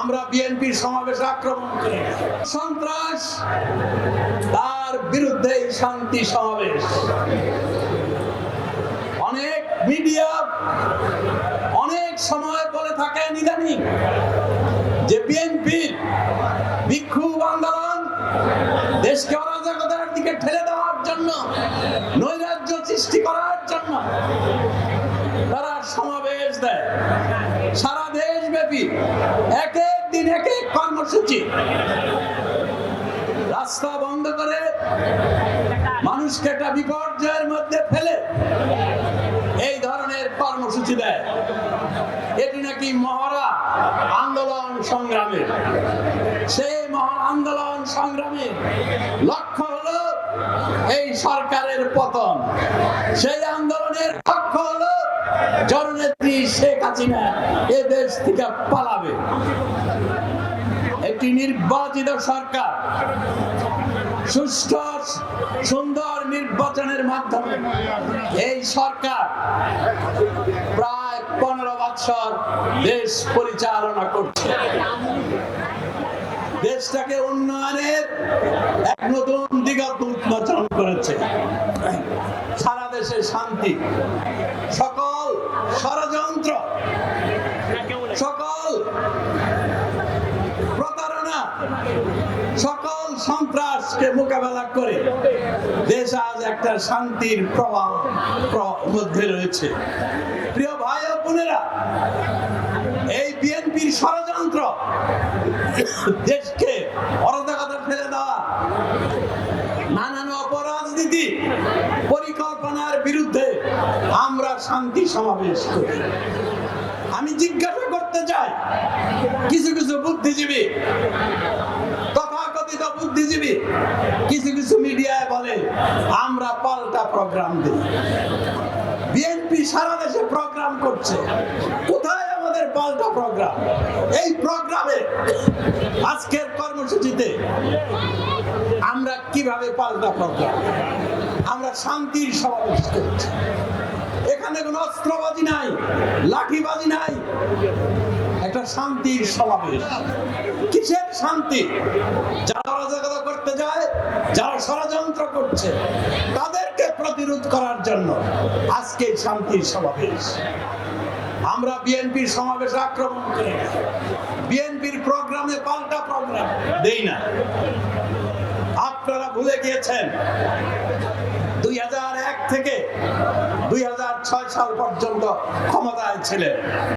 আমরা বিএনপির সমাবেশে আক্রমণ করি সন্ত্রাস, তার বিরুদ্ধে শান্তি সমাবেশ। অনেক মিডিয়া অনেক সময় বলে থাকে নিদানি যে বিএনপির বিক্ষোভ আন্দোলন দেশকে অরাজকতার দিকে ঠেলে দেওয়ার জন্য, নৈরাজ্য সৃষ্টি করার জন্য তারা সমাবেশ দেয় সারা দেশব্যাপী এক এক দিন এক এক কর্মসূচি রাস্তা বন্ধ করে মানুষকে একটা বিপর্যয়ের মধ্যে ফেলে এই ধরনের কর্মসূচি দেয়। এটি নাকি মহড়া আন্দোলন সংগ্রামের সেই মহা আন্দোলন সংগ্রামে লক্ষ্য হলো এই সরকারের পতন। সেই আন্দোলনের লক্ষ্য হলো জননেত্রী শেখ হাসিনা এ দেশ থেকে পালাবে। একটি নির্বাচিত সরকার। সুষ্ঠু, সুন্দর নির্বাচনের মাধ্যমে এই সরকার প্রায় পনেরো বছর দেশ পরিচালনা করছে। দেশটাকে উন্নয়নের এক নতুন দিগন্ত উন্মোচন করেছে। সারা দেশে শান্তি। সকল ষড়যন্ত্র সন্ত্রাসকে মোকাবেলা করে, দেশ আজ একটা শান্তির প্রভাব মধ্যে রয়েছে। প্রিয় ভাই ও বোনেরা, এই বিএনপির ষড়যন্ত্র দেশকে অরাজকতা ফেলে দেওয়া, নানান অপরাজনীতি পরিকল্পনার বিরুদ্ধে আমরা শান্তি সমাবেশ করি। আমি জিজ্ঞাসা করতে চাই, কিছু কিছু বুদ্ধিজীবী বুদ্ধিজীবী। কিছু কিছু মিডিয়ায় বলে, আমরা পাল্টা প্রোগ্রাম দিই। বিএনপি সারা দেশে প্রোগ্রাম করছে। কোথায় আমাদের পাল্টা প্রোগ্রাম এই প্রোগ্রামে আজকের কর্মসূচিতে আমরা কীভাবে পাল্টা প্রোগ্রাম আমরা শান্তির সমাবেশ করছি। এখানে কোনো অস্ত্রবাজি নাই, লাঠিবাজি নাই। একটা শান্তির সমাবেশ। কিসের শান্তি? যারা অরাজকতা করতে যায়, যারা ষড়যন্ত্র করছে, তাদেরকে প্রতিরোধ করার জন্য আজকে শান্তির সমাবেশ। আমরা বিএনপির সমাবেশে আক্রমণ করি না বিএনপির প্রোগ্রামে পাল্টা প্রোগ্রাম দেই না। আপনারা ভুলে গিয়েছেন, দুই হাজার এক থেকে দুই হাজার ছয় সাল পর্যন্ত ক্ষমতায় ছিলেন।